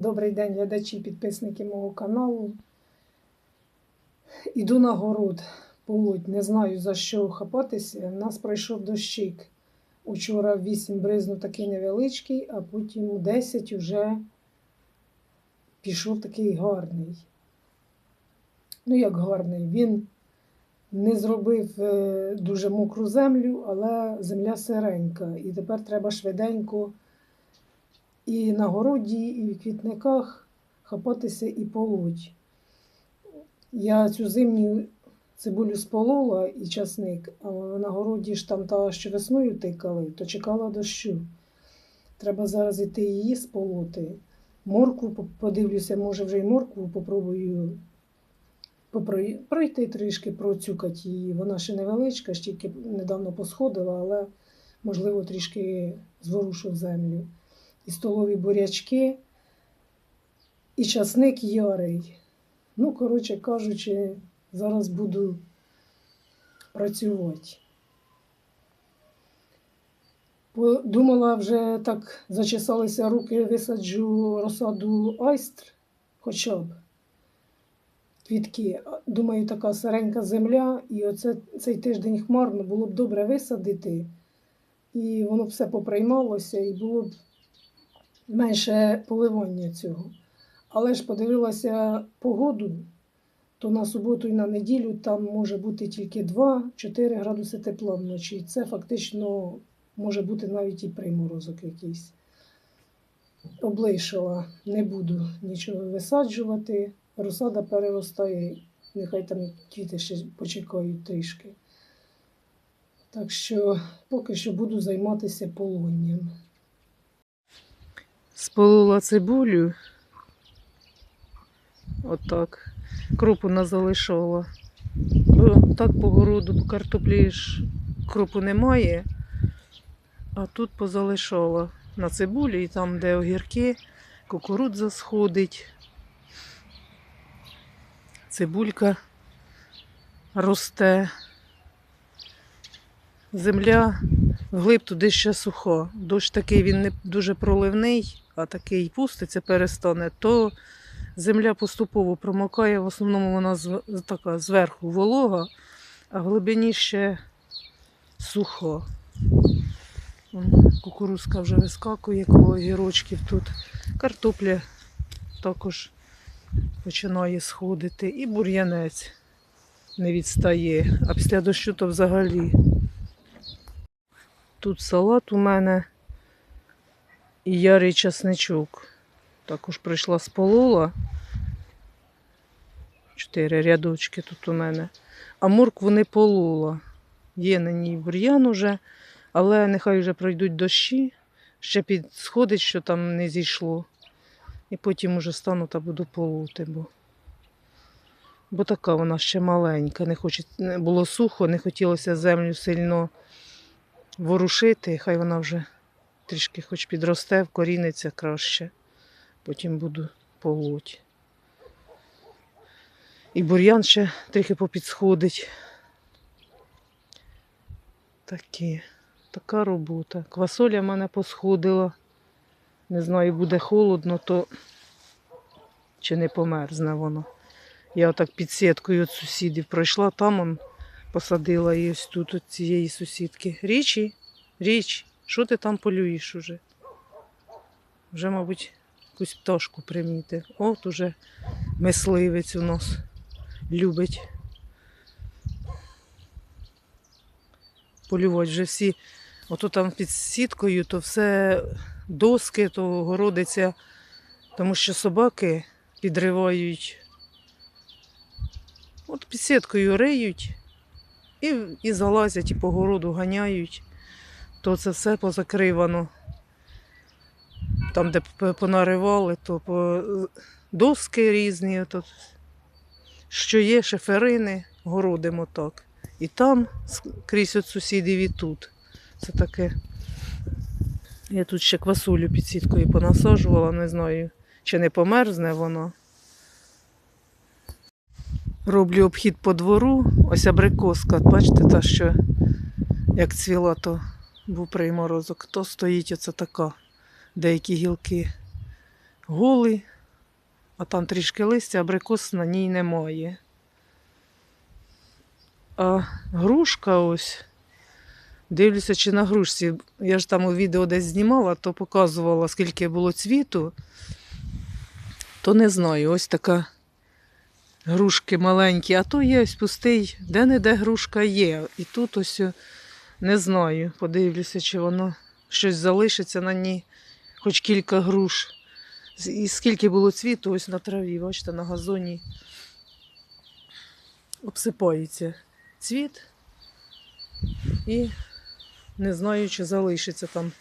Добрий день, глядачі, підписники мого каналу. Іду на город полоть, не знаю за що хапатися. У нас пройшов дощик. Учора 8 бризнув такий невеличкий, а потім у 10 вже пішов такий гарний. Ну, як гарний, він не зробив е, дуже мокру землю, але земля сиренька. І тепер треба швиденько і на городі, і в квітниках хапатися і полоть. Я цю зимню цибулю сполола і часник, а на городі ж там та, що весною тикали, то чекала дощу. Треба зараз іти її сполоти. Моркву подивлюся, може вже й моркву попробую пройти трішки, процюкати її. Вона ще невеличка, ж тільки недавно посходила, але можливо трішки зворушу в землю і столові бурячки, і часник ярий. Ну, коротше кажучи, зараз буду працювати. Думала, вже так зачесалися руки, висаджу розсаду айстр, хоча б квітки. Думаю, така сиренька земля, і оце цей тиждень хмарно було б добре висадити, і воно все поприймалося, і було б менше поливання цього. Але ж подивилася погоду, то на суботу і на неділю там може бути тільки 2-4 градуси тепла вночі. Це фактично може бути навіть і приморозок якийсь. Облишила, не буду нічого висаджувати. Розсада переростає, нехай там квіти ще почекають трішки. Так що поки що буду займатися полонням. Сполола цибулю. Отак. Крупу не залишала. Бо так по городу, по картоплі ж крупу немає, а тут позалишала на цибулі, і там, де огірки, кукурудза сходить. Цибулька росте. Земля Вглиб туди ще суха. Дощ такий він не дуже проливний, а такий пуститься, перестане, то земля поступово промокає. В основному вона така зверху волога, а в глибині ще суха. Вон, Кукурузка вже вискакує коло тут. Картопля також починає сходити. І бур'янець не відстає. А після дощу то взагалі. Тут салат у мене і ярий часничок. Також прийшла з полола. Чотири рядочки тут у мене. А моркву не полола. Є на ній бур'ян уже, але нехай вже пройдуть дощі, ще підсходить, що там не зійшло. І потім уже стану та буду полоти, бо, бо така вона ще маленька. Не хоче, було сухо, не хотілося землю сильно ворушити, хай вона вже трішки хоч підросте, вкоріниться краще. Потім буду полоть. І бур'ян ще трохи попідсходить. Такі, така робота. Квасоля в мене посходила. Не знаю, буде холодно, то чи не померзне воно. Я отак під сіткою від сусідів пройшла, там он посадила її ось тут, от цієї сусідки. Річі, річ, що ти там полюєш уже? Вже, мабуть, якусь пташку примітив. От уже мисливець у нас любить. Полювати вже всі. Ото там під сіткою, то все доски, то городиться, тому що собаки підривають. От під сіткою риють і, і залазять, і по городу ганяють, то це все позакривано. Там, де понаривали, то по доски різні, то, що є, шиферини, городимо так. І там крізь от сусідів і тут. Це таке. Я тут ще квасолю під сіткою понасаджувала, не знаю, чи не померзне воно. Роблю обхід по двору. Ось абрикоска. Бачите, та що як цвіла, то був приморозок. То стоїть оце така. Деякі гілки голий, а там трішки листя, абрикос на ній немає. А грушка ось. Дивлюся, чи на грушці. Я ж там у відео десь знімала, то показувала, скільки було цвіту. То не знаю, ось така грушки маленькі, а то є ось пустий, де-не-де грушка є. І тут ось не знаю. Подивлюся, чи воно щось залишиться на ній, хоч кілька груш. І скільки було цвіту ось на траві, бачите, на газоні обсипається цвіт. І не знаю, чи залишиться там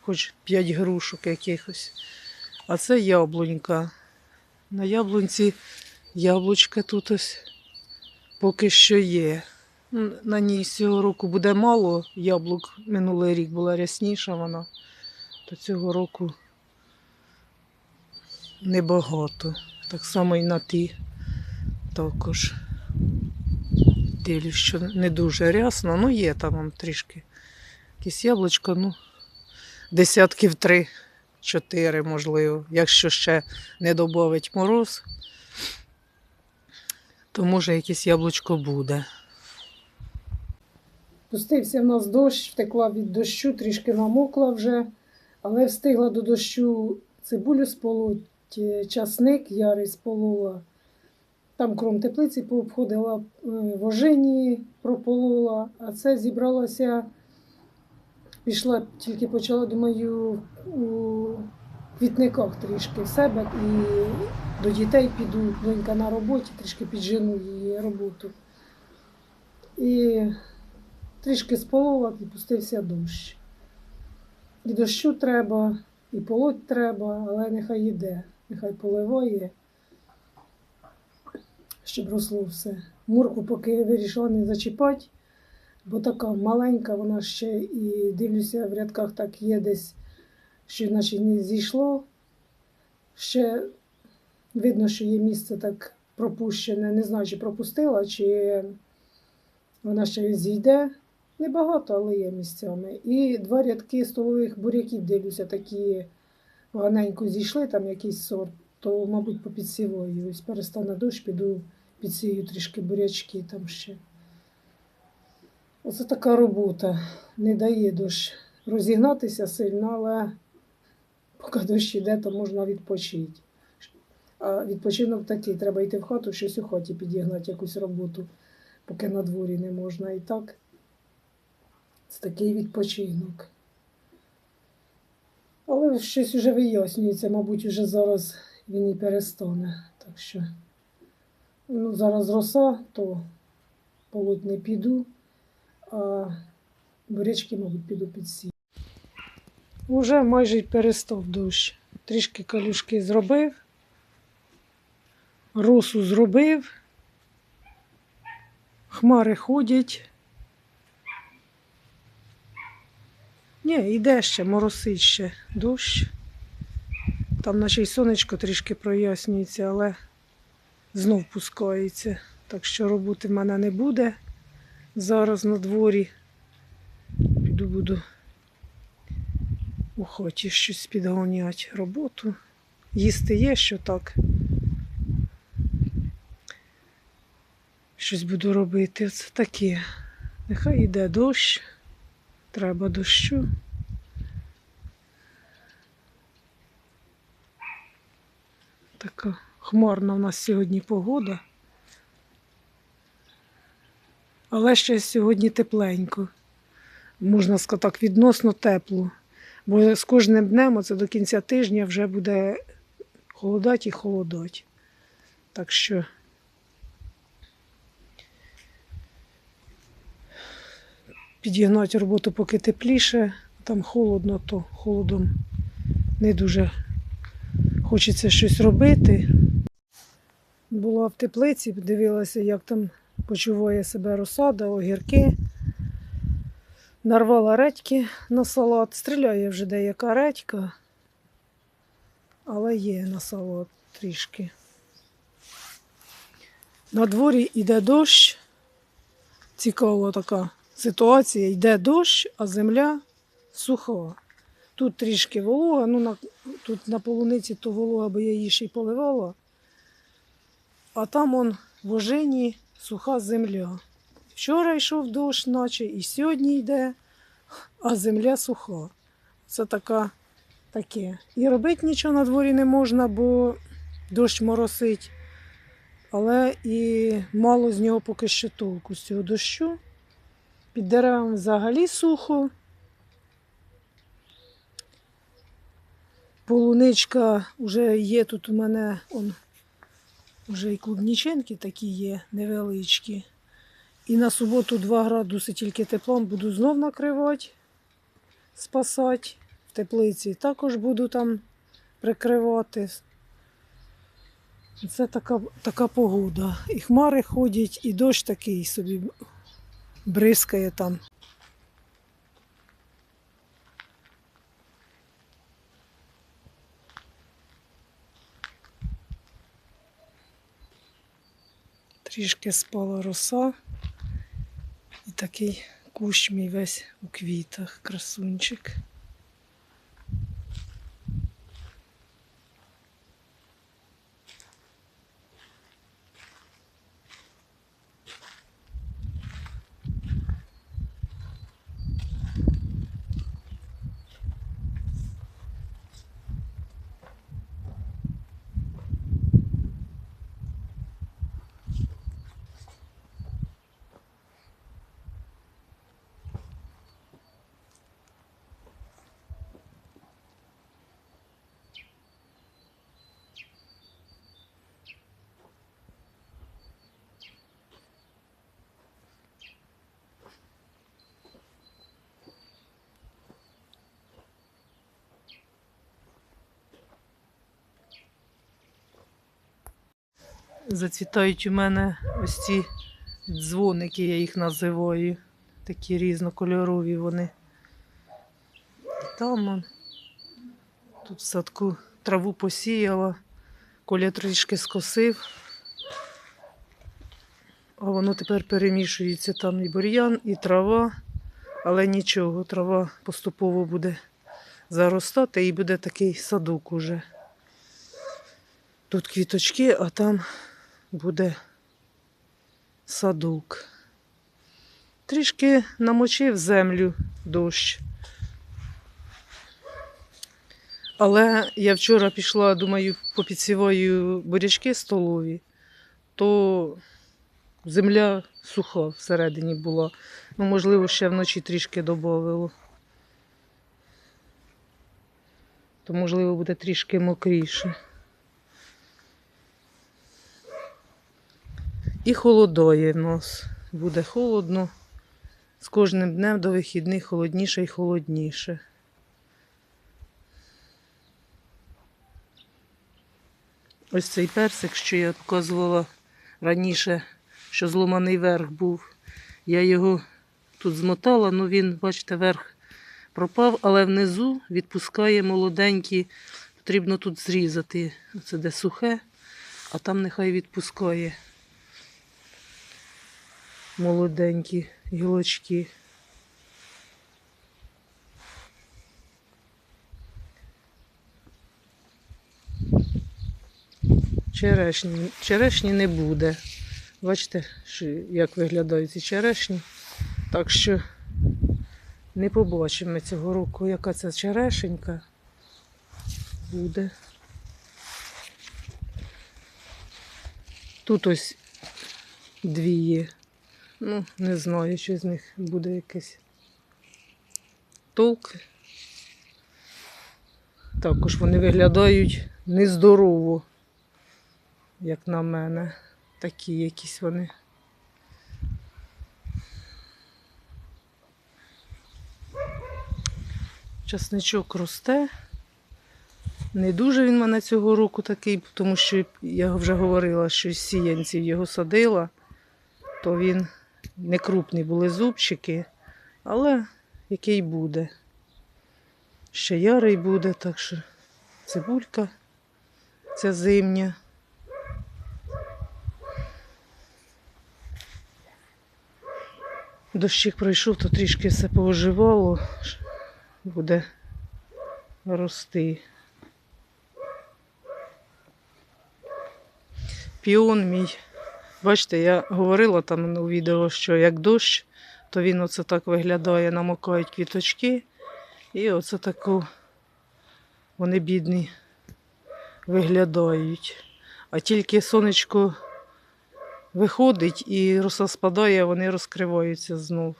хоч 5 грушок якихось. А це яблунька. На яблунці яблучка тут ось поки що є. На ній цього року буде мало яблук. Минулий рік була рясніша вона, то цього року небагато. Так само і на ті також. Дивлюсь, що не дуже рясно, ну є там он трішки. Якісь яблучко, ну, десятків три-чотири, можливо. Якщо ще не додавить мороз, то може якесь яблучко буде. Пустився в нас дощ, втекла від дощу, трішки намокла вже, але встигла до дощу цибулю сполоть, е, часник ярий сполола. Там кром теплиці пообходила, е, вожині прополола, а це зібралася, пішла, тільки почала, думаю, у квітниках трішки в себе і до дітей піду, донька на роботі, трішки піджену її роботу. І трішки сполола і пустився дощ. І дощу треба, і полоть треба, але нехай йде, нехай поливає, щоб росло все. Мурку поки вирішила не зачіпати, бо така маленька, вона ще і дивлюся, в рядках так є десь, що наче не зійшло. Ще видно, що є місце так пропущене. Не знаю, чи пропустила, чи вона ще зійде. Небагато, але є місцями. І два рядки столових буряків, дивлюся, такі поганенько зійшли, там якийсь сорт, то, мабуть, попідсіваю. Ось перестане дощ, піду підсію трішки бурячки там ще. Оце така робота. Не дає дощ розігнатися сильно, але поки дощ іде, то можна відпочити. А відпочинок такий, треба йти в хату, щось у хаті підігнати, якусь роботу, поки на дворі не можна. І так. Це такий відпочинок. Але щось вже вияснюється, мабуть, вже зараз він і перестане. Так що, ну, зараз роса, то полоть не піду, а бурячки, мабуть, піду під сі. Уже майже й перестав дощ. Трішки калюшки зробив, росу зробив, хмари ходять. Ні, йде ще, моросить ще дощ. Там наче й сонечко трішки прояснюється, але знов пускається. Так що роботи в мене не буде. Зараз на дворі. Піду буду у хаті щось підганяти роботу. Їсти є, що так. Щось буду робити. Це таке. Нехай йде дощ. Треба дощу. Така хмарна в нас сьогодні погода. Але ще сьогодні тепленько. Можна сказати так, відносно тепло. Бо з кожним днем, оце до кінця тижня, вже буде холодати і холодати. Так що підігнати роботу поки тепліше, там холодно, то холодом не дуже хочеться щось робити. Була в теплиці, дивилася, як там почуває себе розсада, огірки. Нарвала редьки на салат. Стріляє вже деяка редька, але є на салат трішки. На дворі йде дощ. Цікава така ситуація. Йде дощ, а земля суха. Тут трішки волога, ну на, тут на полуниці то волога, бо я її ще й поливала. А там он в ожині суха земля. Вчора йшов дощ, наче і сьогодні йде, а земля суха. Це така, таке. І робити нічого на дворі не можна, бо дощ моросить. Але і мало з нього поки що толку з цього дощу. Під деревами взагалі сухо. Полуничка вже є тут у мене, он, вже і клубніченки такі є невеличкі. І на суботу 2 градуси тільки теплом буду знов накривати, спасати. В теплиці також буду там прикривати. Це така, така погода. І хмари ходять, і дощ такий собі бризкає там. Трішки спала роса. І такий кущ мій весь у квітах, красунчик. Зацвітають у мене ось ці дзвоники, я їх називаю. Такі різнокольорові вони. Там он. Тут в садку траву посіяла, коля трішки скосив. А воно тепер перемішується там і бур'ян, і трава, але нічого, трава поступово буде заростати і буде такий садок уже. Тут квіточки, а там буде садок. Трішки намочив землю дощ. Але я вчора пішла, думаю, попідсіваю бурячки столові, то земля суха всередині була. Ну, можливо, ще вночі трішки додавило. То, можливо, буде трішки мокріше. І холодає в нас. Буде холодно. З кожним днем до вихідних холодніше і холодніше. Ось цей персик, що я показувала раніше, що зломаний верх був. Я його тут змотала, ну він, бачите, верх пропав, але внизу відпускає молоденькі. Потрібно тут зрізати. Це де сухе, а там нехай відпускає молоденькі гілочки. Черешні. Черешні не буде. Бачите, як виглядають ці черешні. Так що не побачимо цього року, яка це черешенька буде. Тут ось дві є. Ну, не знаю, чи з них буде якийсь толк. Також вони виглядають нездорово, як на мене. Такі якісь вони. Часничок росте. Не дуже він мене цього року такий, тому що я вже говорила, що сіянців його садила, то він не крупні були зубчики, але який буде. Ще ярий буде, так що цибулька ця зимня. Дощик пройшов, то трішки все пооживало. Буде рости. Піон мій. Бачите, я говорила там у відео, що як дощ, то він оце так виглядає, намокають квіточки. І оце таку вони бідні виглядають. А тільки сонечко виходить і роса спадає, вони розкриваються знов.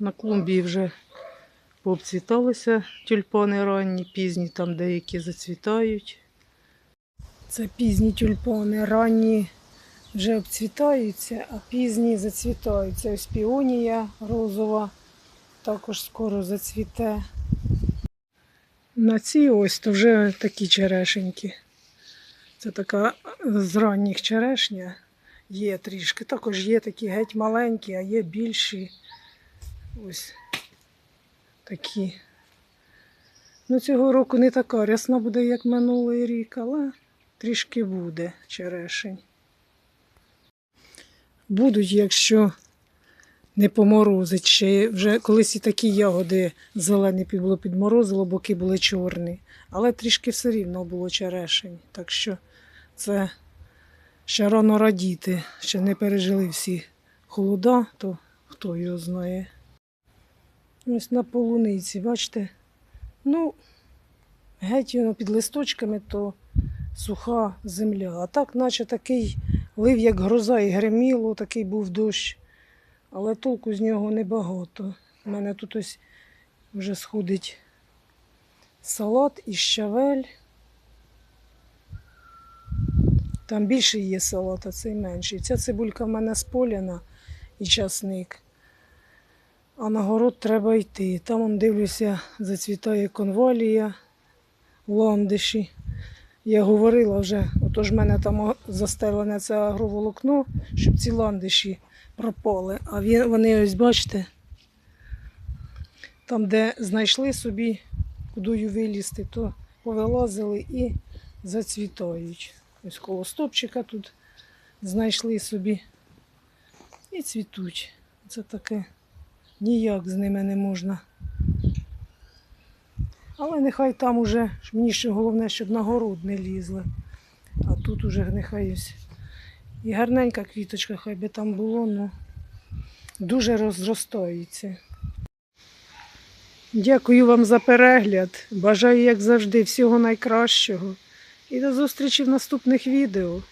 На клумбі вже пообцвіталися тюльпани ранні, пізні там деякі зацвітають. Це пізні тюльпани, ранні вже обцвітаються, а пізні зацвітаються. Ось піонія розова також скоро зацвіте. На цій ось то вже такі черешеньки. Це така з ранніх черешня. Є трішки. Також є такі геть маленькі, а є більші. Ось такі. Ну, цього року не така рясна буде, як минулий рік, але трішки буде черешень. Будуть, якщо не поморозить. Ще вже колись і такі ягоди зелені було підморозило, боки були чорні. Але трішки все рівно було черешень. Так що це ще рано радіти. Ще не пережили всі холода, то хто його знає. Ось на полуниці, бачите? Ну, геть воно під листочками, то суха земля. А так, наче такий лив, як гроза і греміло, такий був дощ. Але толку з нього небагато. У мене тут ось вже сходить салат і щавель. Там більше є салат, а цей менший. Ця цибулька в мене споляна і часник. А на город треба йти. Там, он, дивлюся, зацвітає конвалія в ландиші. Я говорила вже, отож в мене там застелене це агроволокно, щоб ці ландиші пропали. А вони ось бачите, там, де знайшли собі, кудою вилізти, то повилазили і зацвітають. Ось коло стопчика тут знайшли собі і цвітуть. Це таке ніяк з ними не можна. Але нехай там уже, мені ще головне, щоб на город не лізли. А тут уже нехай. І гарненька квіточка, хай би там було, ну дуже розростається. Дякую вам за перегляд. Бажаю, як завжди, всього найкращого. І до зустрічі в наступних відео.